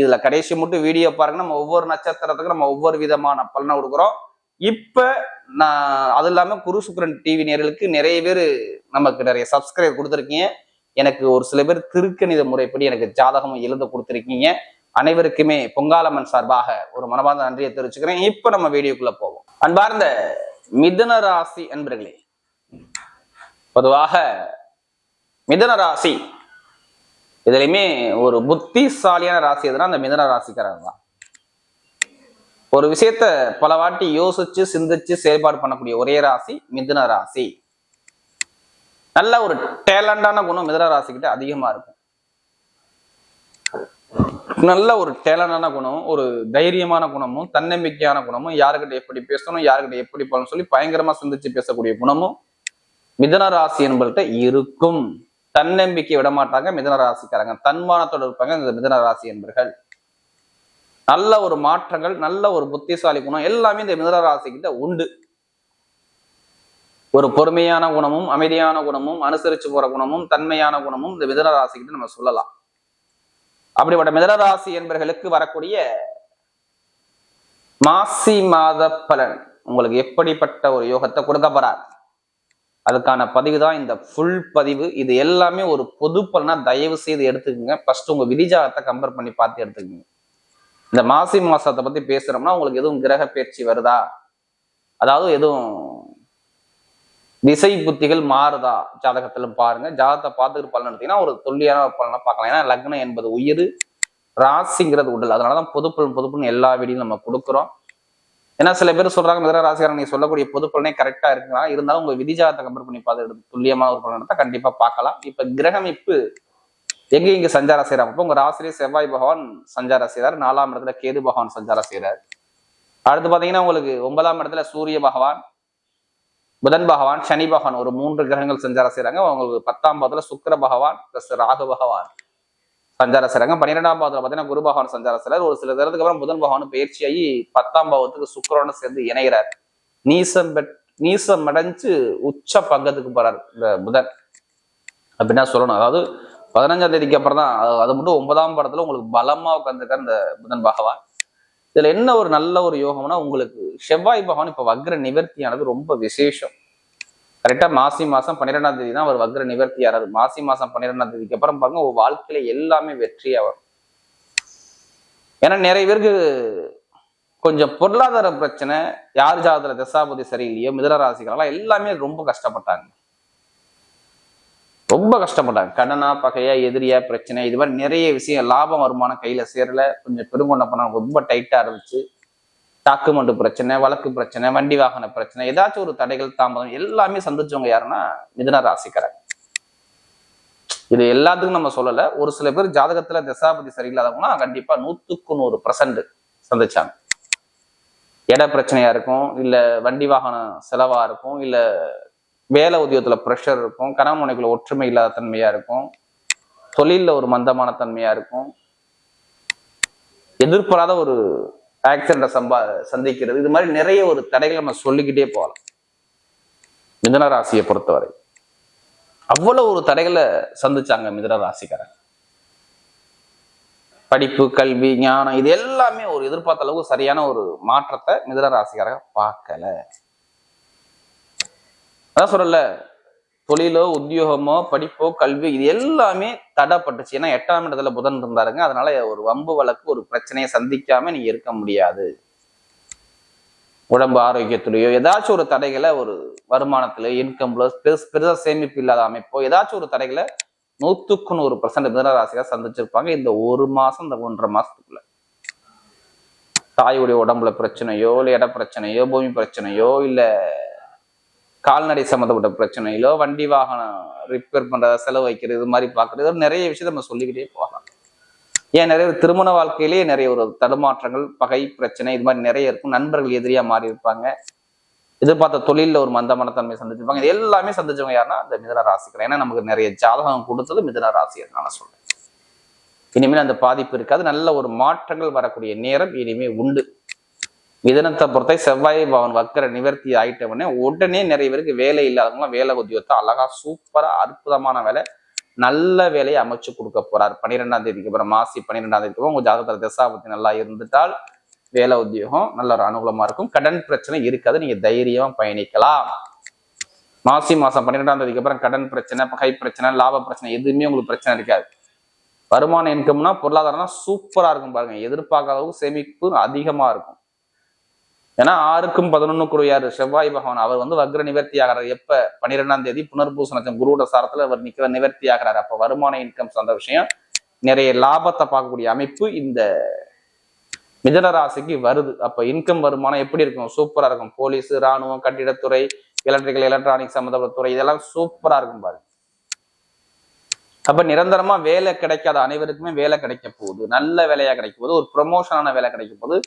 இதுல கடைசி மட்டும் வீடியோ பாருங்க. நம்ம ஒவ்வொரு நட்சத்திரத்துக்கும் நம்ம ஒவ்வொரு விதமான பலனை கொடுக்குறோம். இப்ப நான் அது இல்லாம குரு சுக்கரன் டிவி நேர்களுக்கு நிறைய பேர் நமக்கு நிறைய சப்ஸ்கிரைப் கொடுத்துருக்கீங்க. எனக்கு ஒரு சில பேர் திருக்கணித முறைப்படி எனக்கு ஜாதகம் எழுத கொடுத்துருக்கீங்க. அனைவருக்குமே பொங்காலம்மன் சார்பாக ஒரு மனமார்ந்த நன்றியை தெரிவிச்சுக்கிறேன். இப்ப நம்ம வீடியோக்குள்ள போவோம். அன்பார்ந்த மிதுன ராசி அன்பர்களே பொதுவாக மிதுன ராசி இதுலையுமே ஒரு புத்திசாலியான ராசி எதுனா அந்த மிதன ராசிக்காரர் தான். ஒரு விஷயத்த பல வாட்டி யோசிச்சு சிந்திச்சு செயல்பாடு பண்ணக்கூடிய ஒரே ராசி மிதுன ராசி. நல்ல ஒரு டேலண்டான குணம் மிதுன ராசிக்கிட்ட அதிகமா இருக்கும். நல்ல ஒரு டேலண்டான குணம் ஒரு தைரியமான குணமும் தன்னம்பிக்கையான குணமும் யாருக்கிட்ட எப்படி பேசணும் யாருக்கிட்ட எப்படி பண்ணணும் சொல்லி பயங்கரமா சிந்திச்சு பேசக்கூடிய குணமும் மிதன ராசி என்பவர்கிட்ட இருக்கும். தன்னம்பிக்கை விட மாட்டாங்க மிதன ராசிக்காரங்க. தன்மானத்தோடு இருப்பாங்க இந்த மிதன ராசி என்பர்கள். நல்ல ஒரு மாற்றங்கள் நல்ல ஒரு புத்திசாலி குணம் எல்லாமே இந்த மிதன ராசிக்கிட்ட உண்டு. ஒரு பொறுமையான குணமும் அமைதியான குணமும் அனுசரிச்சு போற குணமும் தன்மையான குணமும் இந்த மிதன ராசிக்கிட்ட நம்ம சொல்லலாம். அப்படிப்பட்ட மிதன ராசி என்பர்களுக்கு வரக்கூடிய மாசி மாத பலன் உங்களுக்கு எப்படிப்பட்ட ஒரு யோகத்தை கொடுக்க போறார்? அதுக்கான பதிவு தான் இந்த ஃபுல் பதிவு. இது எல்லாமே ஒரு பொது பலனா தயவு செய்து எடுத்துக்கோங்க. ஃபர்ஸ்ட் உங்க விதிஜாகத்தை கம்பேர் பண்ணி பார்த்து எடுத்துக்கோங்க. இந்த மாசி மாசத்தை பத்தி பேசுறோம்னா உங்களுக்கு எதுவும் கிரக பயிற்சி வருதா? அதாவது எதுவும் திசை புத்திகள் மாறுதா? ஜாதகத்துல பாருங்க. ஜாதகத்தை பார்த்துட்டு பலன் எடுத்தீங்கன்னா ஒரு தொல்லியான பலனை பார்க்கலாம். ஏன்னா லக்னம் என்பது உயிர் ராசிங்கிறது உடல். அதனாலதான் பொதுப்பலன் பொதுப்பலன் எல்லா வீடியும் நம்ம கொடுக்குறோம். ஏன்னா சில பேர் சொல்றாங்க மிதன ராசிக்காரன் நீ சொல்லக்கூடிய பொது பலனே கரெக்டா இருக்குங்களா இருந்தாலும் உங்க விதிஜாதத்தை கம்பேர் பண்ணி பார்த்து எடுத்து துல்லியமான ஒரு பலன் கண்டிப்பா பார்க்கலாம். இப்ப கிரகமிப்பு எங்க இங்க சஞ்சாரம் செய்யறாங்க அப்போ உங்க ராசிரியே செவ்வாய் பகவான் சஞ்சாரம் செய்யறாரு நாலாம் இடத்துல கேது பகவான் சஞ்சாரம் செய்யறாரு அடுத்து பாத்தீங்கன்னா உங்களுக்கு ஒன்பதாம் இடத்துல சூரிய பகவான் புதன் பகவான் சனி பகவான் ஒரு மூன்று கிரகங்கள் சஞ்சாரம் செய்யறாங்க உங்களுக்கு பத்தாம் பாவத்துல சுக்கர பகவான் பிளஸ் ராகு பகவான். சஞ்சார சிறங்க பன்னிரெண்டாம் பாவத்துல பார்த்தீங்கன்னா குரு பகவான் சஞ்சார சிலர் ஒரு சில நேரத்துக்கு அப்புறம் புதன் பகவான் பயிற்சியாகி பத்தாம் பாவத்துக்கு சுக்கரோட சேர்ந்து இணைகிறார். நீசம் பெட் நீசம் அடைஞ்சு உச்ச பங்கத்துக்கு போறார் இந்த புதன். அப்படின்னா சொல்லணும். அதாவது பதினஞ்சாம் தேதிக்கு அப்புறம் தான் அது- அது மட்டும் ஒன்பதாம் படத்துல உங்களுக்கு பலமா உட்காந்துருக்கார் இந்த புதன் பகவான். இதுல என்ன ஒரு நல்ல ஒரு யோகம்னா உங்களுக்கு செவ்வாய் பகவான் இப்ப வக்ர நிவர்த்தியானது ரொம்ப விசேஷம். கரெக்டா மாசி மாதம் பன்னிரெண்டாம் தேதி தான் அவர் வக்ர நிவர்த்தி ஆறாரு. மாசி மாதம் பன்னிரெண்டாம் தேதிக்கு அப்புறம் பாருங்க உங்கள் வாழ்க்கையில எல்லாமே வெற்றியா வரும். ஏன்னா நிறைய பேருக்கு கொஞ்சம் பொருளாதார பிரச்சனை யார் ஜாதத்துல தசாபதி சரியில்லையோ மிதனராசிகளெல்லாம் எல்லாமே ரொம்ப கஷ்டப்பட்டாங்க. ரொம்ப கஷ்டப்பட்டாங்க. கடனா பகையா எதிரியா பிரச்சனை இது மாதிரி நிறைய விஷயம் லாபம் வருமானம் கையில சேரல. கொஞ்சம் பெருங்கொண்ட பணம் ரொம்ப டைட்டா இருந்துச்சு. டாக்குமெண்ட் பிரச்சனை வழக்கு பிரச்சனை வண்டி வாகன பிரச்சனை ஏதாச்சும் ஒரு தடைகள் தாமதம் எல்லாமே சந்திச்சவங்க யாருன்னா மிதன ராசிக்காரங்க. இது எல்லாத்துக்கும் நம்ம சொல்லல. ஒரு சில பேர் ஜாதகத்துல திசாபதி சரியில்லாதவங்கன்னா கண்டிப்பா நூத்துக்கு நூறு பர்சன்ட் சந்திச்சாங்க. இட பிரச்சனையா இருக்கும் இல்ல வண்டி வாகன செலவா இருக்கும் இல்ல வேலை உத்தியோகத்துல ப்ரெஷர் இருக்கும் கணவன் மனைக்குள்ள ஒற்றுமை இல்லாத தன்மையா இருக்கும் தொழில்ல ஒரு மந்தமான தன்மையா இருக்கும். எதிர்பாராத ஒரு ஆக்சிடென்ட்டை சம்பா சந்திக்கிறது. இது மாதிரி நிறைய ஒரு தடைகளை நம்ம சொல்லிக்கிட்டே போகலாம். மிதன ராசியை பொறுத்தவரை. அவ்வளவு ஒரு தடைகளை சந்திச்சாங்க மிதன ராசிக்காரன் படிப்பு கல்வி ஞானம் இது எல்லாமே ஒரு எதிர்பார்த்த அளவுக்கு சரியான ஒரு மாற்றத்தை மிதன ராசிக்காரங்க பார்க்கல. அதான் சொல்லல தொழிலோ உத்தியோகமோ படிப்போ கல்வி இது எல்லாமே தடைப்பட்டுச்சு. ஏன்னா எட்டாம் இடத்துல புதன் இருந்தாருங்க. அதனால ஒரு வம்பு வழக்கு ஒரு பிரச்சனையை சந்திக்காம நீங்க இருக்க முடியாது. உடம்பு ஆரோக்கியத்துலையோ ஏதாச்சும் ஒரு தடைகளை ஒரு வருமானத்துல இன்கம்ல பெருசு பெருசா சேமிப்பு இல்லாத அமைப்போ ஏதாச்சும் ஒரு தடைகளை நூத்துக்கு நூறு பர்சன்ட் மிதனராசியா சந்திச்சிருப்பாங்க. இந்த ஒரு மாசம் இந்த ஒன்றரை மாசத்துக்குள்ள. தாயுடைய உடம்புல பிரச்சனையோ இல்லை இட பிரச்சனையோ பூமி பிரச்சனையோ இல்லை கால்நடை சம்மந்தப்பட்ட பிரச்சனையிலோ வண்டி வாகனம் ரிப்பேர் பண்ணுறதா செலவு வைக்கிறது இது மாதிரி பார்க்குறது இது நிறைய விஷயத்த நம்ம சொல்லிக்கிட்டே போகலாம். ஏன் நிறைய ஒரு திருமண வாழ்க்கையிலேயே நிறைய ஒரு தடுமாற்றங்கள் பகை பிரச்சனை இது மாதிரி நிறைய இருக்கும். நண்பர்கள் எதிரியாக மாறி இருப்பாங்க. எதிர்பார்த்த தொழிலில் ஒரு மந்தமான தன்மை சந்திச்சிருப்பாங்க. இது எல்லாமே சந்திச்சவங்க யாருன்னா இந்த மிதன ராசிக்கிறேன் ஏன்னா நமக்கு நிறைய ஜாதகம் கொடுத்தது மிதன ராசி நான் சொல்றேன். இனிமேல் அந்த பாதிப்பு இருக்காது. நல்ல ஒரு மாற்றங்கள் வரக்கூடிய நேரம் இனிமே உண்டு. மிதனத்தை பொறுத்த செவ்வாய் பவன் வக்கர நிவர்த்தி ஆயிட்ட உடனே உடனே நிறைய பேருக்கு வேலை இல்லாதவங்களாம் வேலை உத்தியோகத்தை அழகா சூப்பரா அற்புதமான வேலை நல்ல வேலையை அமைச்சு கொடுக்க போறார். பன்னிரெண்டாம் தேதிக்கு அப்புறம் மாசி பன்னிரெண்டாம் தேதிக்கு அப்புறம் உங்க ஜாதகத்துல தசாபத்தி நல்லா இருந்துட்டால் வேலை உத்தியோகம் நல்ல ஒரு அனுகூலமா இருக்கும். கடன் பிரச்சனை இருக்காது. நீங்க தைரியமா பயணிக்கலாம். மாசி மாசம் பன்னிரெண்டாம் தேதிக்கு அப்புறம் கடன் பிரச்சனை பகை பிரச்சனை லாப பிரச்சனை எதுவுமே உங்களுக்கு பிரச்சனை இருக்காது. வருமான இன்கம்னா பொருளாதாரம்னா சூப்பரா இருக்கும் பாருங்க. எதிர்பார்க்காத அளவுக்கு சேமிப்பு அதிகமா இருக்கும். ஏன்னா ஆறுக்கும் பதினொன்னுக்கு செவ்வாய் பகவான். அவர் வந்து வக்ர நிவர்த்தி ஆகிறார் எப்ப? பன்னிரெண்டாம் தேதி புனர்பூச நட்சம் குருவோட சாரத்துல அவர் நிக்க நிவர்த்தி ஆகிறார் அப்ப வருமான இன்கம் சார்ந்த விஷயம். நிறைய லாபத்தை பார்க்கக்கூடிய அமைப்பு இந்த மிதனராசிக்கு வருது. அப்ப இன்கம் வருமானம் எப்படி இருக்கும்? சூப்பரா இருக்கும். போலீஸ் ராணுவம் கட்டிடத்துறை எலக்ட்ரிக்கல் எலக்ட்ரானிக் சம்மந்தப்பட்ட துறை இதெல்லாம் சூப்பரா இருக்கும் பாருங்க. அப்ப நிரந்தரமா வேலை கிடைக்காத அனைவருக்குமே வேலை கிடைக்க போகுது. நல்ல வேலையா கிடைக்க போகுது. ஒரு ப்ரொமோஷனான வேலை கிடைக்க போகுது.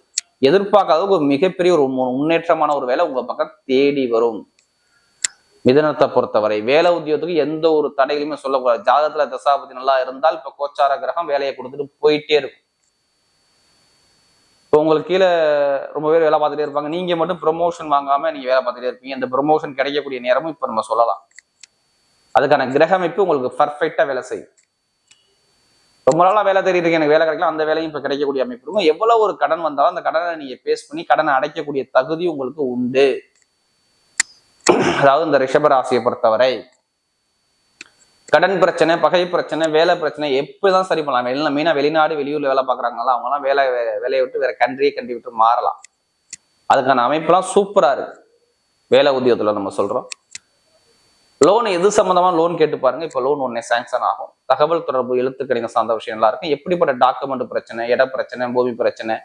எதிர்பார்க்காத ஒரு மிகப்பெரிய ஒரு முன்னேற்றமான ஒரு வேலை உங்க பக்கம் தேடி வரும். மிதனத்தை பொறுத்தவரை வேலை உத்தியோகத்துக்கு எந்த ஒரு தடைகளுமே சொல்லக்கூடாது. ஜாதகத்துல தசாபதி நல்லா இருந்தால் இப்ப கோச்சார கிரகம் வேலையை கொடுத்துட்டு போயிட்டே இருக்கும். இப்போ உங்களுக்கு கீழே ரொம்ப பேர் வேலை பார்த்துட்டே இருப்பாங்க. நீங்க மட்டும் ப்ரொமோஷன் வாங்காம நீங்க வேலை பார்த்துட்டே இருப்பீங்க. இந்த ப்ரொமோஷன் கிடைக்கக்கூடிய நேரமும் இப்ப நம்ம சொல்லலாம். அதுக்கான கிரக அமைப்பு உங்களுக்கு பர்ஃபெக்டா வேலை செய்யும். ரொம்ப நாளாக வேலை தெரியுது எனக்கு வேலை கிடைக்கல. அந்த வேலையும் இப்போ கிடைக்கக்கூடிய அமைப்பு இருக்கும். எவ்வளோ ஒரு கடன் வந்தாலும் அந்த கடனை நீங்கள் பேஸ் பண்ணி கடனை அடைக்கக்கூடிய தகுதி உங்களுக்கு உண்டு. அதாவது இந்த ரிஷபராசியை பொறுத்தவரை கடன் பிரச்சனை பகை பிரச்சனை வேலை பிரச்சனை எப்படிதான் சரி பண்ணலாம்? வெளியில மெயினாக வெளிநாடு வெளியூர்ல வேலை பார்க்குறாங்களா அவங்கலாம் வேலை வேலையை விட்டு வேற கண்ட்ரியே கண்ட்ரி விட்டு மாறலாம். அதுக்கான அமைப்பெல்லாம் சூப்பராக இருக்கு. வேலை உத்தியோகத்தில் நம்ம சொல்கிறோம் லோன் எது சம்மந்தமாக லோன் கேட்டு பாருங்க. இப்போ லோன் ஒன்னே சேங்ஷன் ஆகும். தகவல் தொடர்பு எழுத்துக்கடிங்க சார்ந்த விஷயம்லாம் இருக்கும். எப்படிப்பட்ட டாக்குமெண்ட் பிரச்சனை இட பிரச்சனை பூமி பிரச்சனை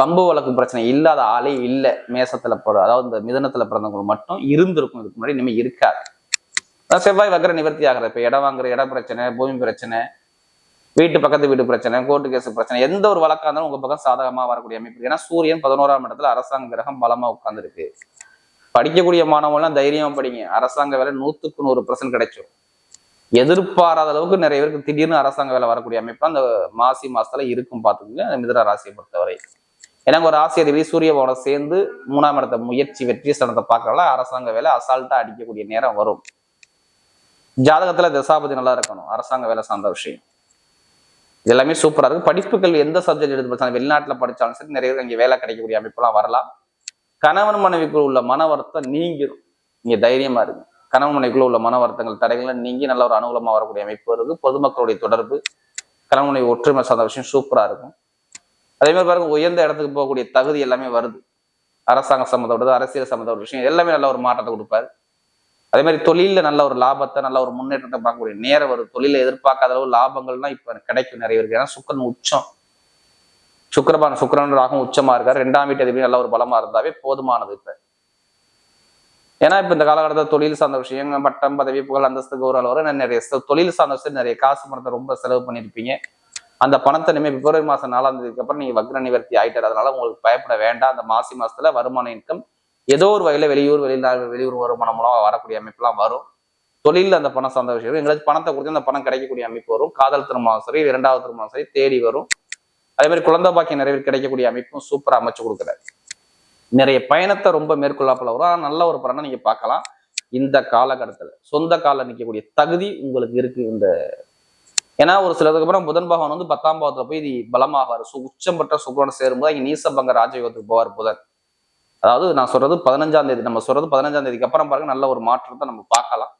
வம்பு வழக்கு பிரச்சனை இல்லாத ஆளே இல்லை. மேசத்தில் போற அதாவது இந்த மிதனத்தில் பிறந்தவங்க மட்டும் இருந்திருக்கும். இதுக்கு முன்னாடி இனிமே இருக்காது. செவ்வாய் வக்கர நிவர்த்தி ஆகிறது இப்போ இடம் வாங்குற இட பிரச்சனை பூமி பிரச்சனை வீட்டு பக்கத்து வீட்டு பிரச்சனை கோர்ட்டு கேஸ் பிரச்சனை எந்த ஒரு வழக்காக இருந்தாலும் உங்கள் பக்கம் சாதகமாக வரக்கூடிய அமைப்பு ஏன்னா சூரியன் பதினோராம் இடத்துல அரசாங்க கிரகம் பலமாக உட்காந்துருக்கு படிக்கக்கூடிய மாணவங்களாம் தைரியமா படிங்க. அரசாங்க வேலை நூத்துக்கு நூறு பர்சன்ட் கிடைக்கும் எதிர்பாராத அளவுக்கு நிறைய பேருக்கு திடீர்னு அரசாங்க வேலை வரக்கூடிய அமைப்பு அந்த மாசி மாசத்துல இருக்கும் பாத்துக்கோங்க அந்த மிதன ராசியை பொறுத்தவரை. ஏன்னா ஒரு ராசி அதிபதி சூரியவோட சேர்ந்து மூணாம் இடத்த முயற்சி வெற்றி ஸ்தானத்தை பார்க்கறதுல அரசாங்க வேலை அசால்ட்டா அடிக்கக்கூடிய நேரம் வரும். ஜாதகத்துல தசாபதி நல்லா இருக்கணும். அரசாங்க வேலை சார்ந்த விஷயம். எல்லாமே சூப்பரா இருக்கு. படிப்புகள் எந்த சப்ஜெக்ட் எடுத்து படிச்சாலும் வெளிநாட்டுல படிச்சாலும் சரி நிறைய பேருக்கு இங்க வேலை கிடைக்கக்கூடிய அமைப்புலாம் வரலாம். கணவன் மனைவிக்குள் உள்ள மன வருத்தம் நீங்கிரும். நீங்க தைரியமா இருக்கு கணவன் மனைவிக்குள்ள உள்ள மன வருத்தங்கள் நீங்கி நல்ல ஒரு அனுகூலமா வரக்கூடிய அமைப்பு இருக்கு பொதுமக்களுடைய தொடர்பு கணவன் மனைவி ஒற்றுமை சார்ந்த விஷயம் சூப்பரா இருக்கும். அதே மாதிரி பாருங்க உயர்ந்த இடத்துக்கு போகக்கூடிய தகுதி எல்லாமே வருது. அரசாங்க சம்மந்தப்பட்டது அரசியல் சம்மந்தப்பட்ட விஷயம் எல்லாமே நல்ல ஒரு மாற்றத்தை கொடுப்பாரு. அதே மாதிரி தொழிலில் நல்ல ஒரு லாபத்தை நல்ல ஒரு முன்னேற்றத்தை பார்க்கக்கூடிய நேரம் வருது. தொழிலை எதிர்பார்க்காத அளவு லாபங்கள்லாம் இப்போ கிடைக்கும் நிறைய பேருக்கு. ஏன்னா சுக்கன் உச்சம். சுக்கிரபான் சுக்கரன் ராகும் உச்சமா இருக்காரு. ரெண்டாம் வீட்டு அதிபதி நல்ல ஒரு பலமா இருந்தாவே போதுமானது இப்ப. ஏன்னா இப்ப இந்த காலகட்டத்தில் தொழில் சார்ந்த விஷயம் பட்டம் பதவி புகழ் அந்தஸ்து கௌரவம் வரும். நிறைய தொழில் சார்ந்த விஷயம் நிறைய காசு பணத்தை ரொம்ப செலவு பண்ணியிருப்பீங்க. அந்த பணத்தை இனிமேல் பிப்ரவரி மாசம் நாலாம் தேதிக்கு அப்புறம் நீங்க வக்ர நிவர்த்தி ஆயிட்டார். அதனால உங்களுக்கு பயப்பட வேண்டாம். அந்த மாசி மாசத்துல வருமான இன்கம் ஏதோ ஒரு வகையில வெளியூர் வெளிநாடு வெளியூர் வருமானம் மூலமாக வரக்கூடிய அமைப்புலாம் வரும். தொழிலில் அந்த பணம் சார்ந்த விஷயம் எங்களுக்கு பணத்தை கொடுத்து அந்த பணம் கிடைக்கக்கூடிய அமைப்பு வரும். காதல் திருமணம் சரி இரண்டாவது திருமணம் சரி தேடி வரும். அதே மாதிரி குழந்தை பாக்கியம் நிறைவேறி கிடைக்கக்கூடிய அமைப்பும் சூப்பரா அமைச்சு கொடுக்குறாரு நிறைய பயணத்தை ரொம்ப மேற்கொள்ளாப்பில் வரும். ஆனால் நல்ல ஒரு பலனை நீங்க பார்க்கலாம். இந்த காலகட்டத்துல சொந்த காலில் நிற்கக்கூடிய தகுதி உங்களுக்கு இருக்கு இந்த ஏன்னா ஒரு சிலதுக்கு அப்புறம் புதன் பகவான் வந்து பத்தாம் பாவத்துல போய் இது பலமாகாரு சு உச்சம் பெற்ற சுக்கரன் சேரும்போது இங்க நீசபங்க ராஜயோகத்துக்கு போவார் புதன். அதாவது நான் சொல்றது பதினஞ்சாம் தேதி நம்ம சொல்றது பதினஞ்சாம் தேதிக்கு அப்புறம் பாருங்க நல்ல ஒரு மாற்றத்தை நம்ம பார்க்கலாம்.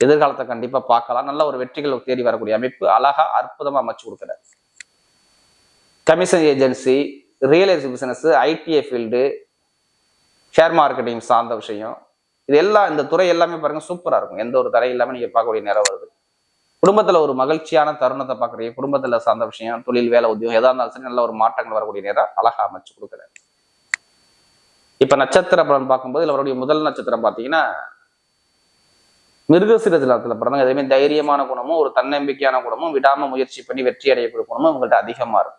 எதிர்காலத்தை கண்டிப்பா பார்க்கலாம். நல்ல ஒரு வெற்றிகள் தேடி வரக்கூடிய அமைப்பு அழகா அற்புதமா அமைச்சு கொடுக்குறாரு. Commission agency real estate business ITI field share marketing சார்ந்த விஷயம். இது எல்லாம் இந்த துறை எல்லாமே பாருங்க சூப்பராக இருக்கும். எந்த ஒரு தடை இல்லாமல் நீங்கள் பார்க்கக்கூடிய நேரம் வருது. குடும்பத்தில் ஒரு மகிழ்ச்சியான தருணத்தை பார்க்குறீங்க. குடும்பத்தில் சார்ந்த விஷயம் தொழில் வேலை உத்தியோகம் எதாக இருந்தாலும் சரி நல்ல ஒரு மாற்றங்கள் வரக்கூடிய நேரம் அழகாக அமைச்சு கொடுக்குறாரு இப்போ நட்சத்திர பலன் பார்க்கும்போது இதுல அவருடைய முதல் நட்சத்திரம் பார்த்தீங்கன்னா மிருகசிரத்திலத்துல பிறந்தவங்க. எதுவுமே தைரியமான குணமும் ஒரு தன்னம்பிக்கையான குணமும் விடாம முயற்சி பண்ணி வெற்றி அடையக்கூடிய குணமும் உங்கள்கிட்ட அதிகமாக இருக்கும்.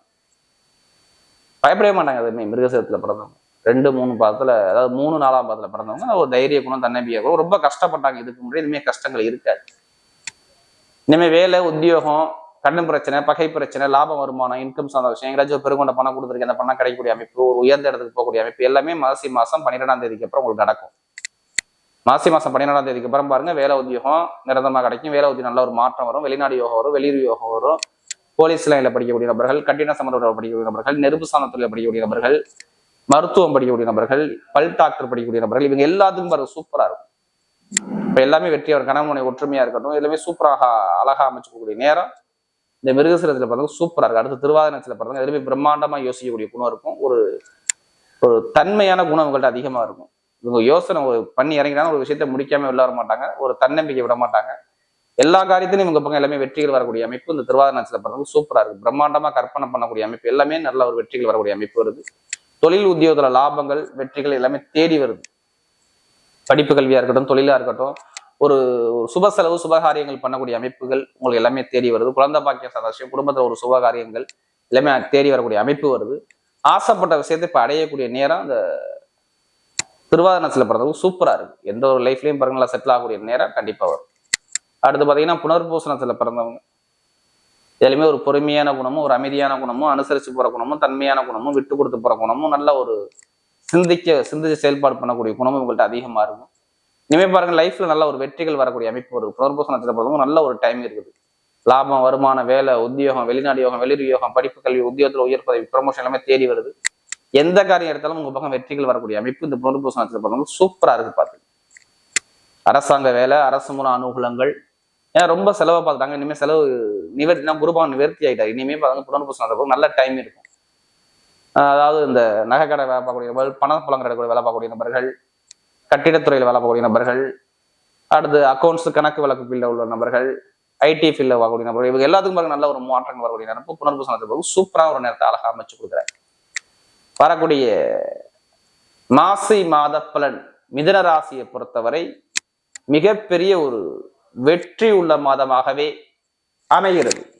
பயப்படவே மாட்டாங்க எதுவுமே மிருகசிரத்துல பிறந்தவங்க. ரெண்டு மூணு பாதத்துல அதாவது மூணு நாலாம் பாதத்தில் பிறந்தவங்க ஒரு தைரிய குணம் தன்னம்பிக்கை குணம் ரொம்ப கஷ்டப்பட்டாங்க. இதுக்கு முன்னாடி இனிமே கஷ்டங்கள் இருக்காது. இனிமே வேலை உத்தியோகம் கண்ணு பிரச்சனை பகை பிரச்சனை லாபம் வருமானம் இன்கம் சார்ந்த விஷயம் எங்கேயாச்சும் ஒரு பெருங்கொண்ட பணம் கொடுத்துருக்கு அந்த பணம் கிடைக்கக்கூடிய அமைப்பு ஒரு உயர்ந்த இடத்துக்கு போகக்கூடிய அமைப்பு எல்லாமே மாசி மாசம் பன்னிரெண்டாம் தேதிக்கு அப்புறம் உங்களுக்கு நடக்கும். மாசி மாசம் பன்னிரெண்டாம் தேதிக்கு அப்புறம் பாருங்க வேலை உத்தியோகம் நிரந்தரமாக கிடைக்கும். வேலை உத்தியோகம் நல்ல ஒரு மாற்றம் வரும். வெளிநாடு யோகம் வரும் வெளியூர் யோகம் வரும். போலீஸ் லைனில் படிக்கக்கூடிய நபர்கள் கட்டிட சம்பந்தப்பட்ட படிக்கக்கூடிய நபர்கள் நெருப்பு சார்ந்த படிக்கக்கூடிய நபர்கள் மருத்துவம் படிக்கக்கூடிய நபர்கள் பல் டாக்டர் படிக்கக்கூடிய நபர்கள் இவங்க எல்லாத்துக்கும் பாருங்க சூப்பரா இருக்கும். இப்ப எல்லாமே வெற்றி அவர் கணவனை ஒற்றுமையா இருக்கட்டும் எல்லாமே சூப்பராக அழகா அமைச்சுக்கக்கூடிய நேரம். இந்த மிருகசிரத்தில் பிறந்த சூப்பரா இருக்கும். அடுத்து திருவாதனத்தில் பிறந்தவங்க எதுவுமே பிரம்மாண்டமாக யோசிக்கக்கூடிய குணம் இருக்கும். ஒரு ஒரு தன்மையான குணம் உங்கள்கிட்ட அதிகமா இருக்கும். இவங்க யோசனை ஒரு பண்ணி இறங்கினா ஒரு விஷயத்தை முடிக்காம வெளில வர மாட்டாங்க. ஒரு தன்னம்பிக்கை விட மாட்டாங்க. எல்லா காரியத்திலும் இவங்க பக்கம் எல்லாமே வெற்றிகள் வரக்கூடிய அமைப்பு. இந்த திருவாதினத்துல பிறந்தவங்க சூப்பராக இருக்கு. பிரம்மாண்டமாக கற்பனை பண்ணக்கூடிய அமைப்பு. எல்லாமே நல்ல ஒரு வெற்றிகள் வரக்கூடிய அமைப்பு வருது. தொழில் உத்தியோகத்துல லாபங்கள் வெற்றிகள் எல்லாமே தேடி வருது. படிப்பு கல்வியா இருக்கட்டும் தொழிலா இருக்கட்டும் ஒரு சுப செலவு சுபகாரியங்கள் பண்ணக்கூடிய அமைப்புகள் உங்களுக்கு எல்லாமே தேடி வருது. குழந்தை பாக்கிய சதாசியம் குடும்பத்தில் ஒரு சுபகாரியங்கள் எல்லாமே தேடி வரக்கூடிய அமைப்பு வருது. ஆசைப்பட்ட விஷயத்தை இப்போ அடையக்கூடிய நேரம் அந்த திருவாதனத்தில் பிறந்தவங்க சூப்பராக இருக்கு. எந்த ஒரு லைஃப்லையும் பாருங்களா செட்டில் ஆகக்கூடிய நேரம் கண்டிப்பாக வரும். அடுத்து பார்த்தீங்கன்னா புனர்பூசணத்தில் பிறந்தவங்க. இதுலையுமே ஒரு பொறுமையான குணமும் ஒரு அமைதியான குணமும் அனுசரித்து போகிற குணமும் தன்மையான குணமும் விட்டு கொடுத்து போகிற குணமும் நல்ல ஒரு சிந்திக்க சிந்திச்சு செயல்பாடு பண்ணக்கூடிய குணமும் உங்கள்கிட்ட அதிகமாக இருக்கும். இனிமே பாருங்கள் லைஃப்ல நல்ல ஒரு வெற்றிகள் வரக்கூடிய அமைப்பு ஒரு புனர்பூசணத்தில் பிறந்தவங்க நல்ல ஒரு டைம் இருக்குது. லாபம் வருமானம் வேலை உத்தியோகம் வெளிநாடு யோகம் வெளியூர் யோகம் படிப்பு கல்வி உத்தியோகத்தில் உயர் பதவி ப்ரமோஷன் எல்லாமே தேடி வருது. எந்த காரியம் எடுத்தாலும் உங்க பக்கம் வெற்றிகள் வரக்கூடிய அமைப்பு இந்த புனர்பூசணத்தில் பிறந்தவங்க சூப்பராக இருக்கு பார்த்து அரசாங்க வேலை அரசு மூலம் அனுகூலங்கள் ஏன்னா ரொம்ப செலவை பார்த்துட்டாங்க. இனிமேல் செலவு நிவர்த்தி குருபான் நிவர்த்தி ஆயிட்டாரு. இனிமேல் பாருங்க புனர்பூச நடக்கும் நல்ல டைம் இருக்கும். அதாவது இந்த நகைக்கடை வேலை பார்க்கக்கூடிய நபர்கள் பணம் புலங்கடை வேலை பார்க்கக்கூடிய நபர்கள் கட்டிடத்துறையில் வேலை பார்க்கக்கூடிய நபர்கள் அடுத்து அக்கௌண்ட்ஸ் கணக்கு வழக்கு ஃபீல்டில் உள்ள நபர்கள் ஐடி ஃபீல்டில் வரக்கூடிய நபர்கள் இவங்க எல்லாத்துக்கும் பாருங்க நல்ல ஒரு மாற்றங்கள் வரக்கூடிய நேரம். புனர்பூசணத்துக்கு சூப்பராக ஒரு நேரத்தை அழகா அமைச்சு கொடுக்குறாரு. வரக்கூடிய மாசி மாத பலன் மிதன ராசியை பொறுத்தவரை மிகப்பெரிய ஒரு வெற்றி உள்ள மாதமாகவே அமைகிறது.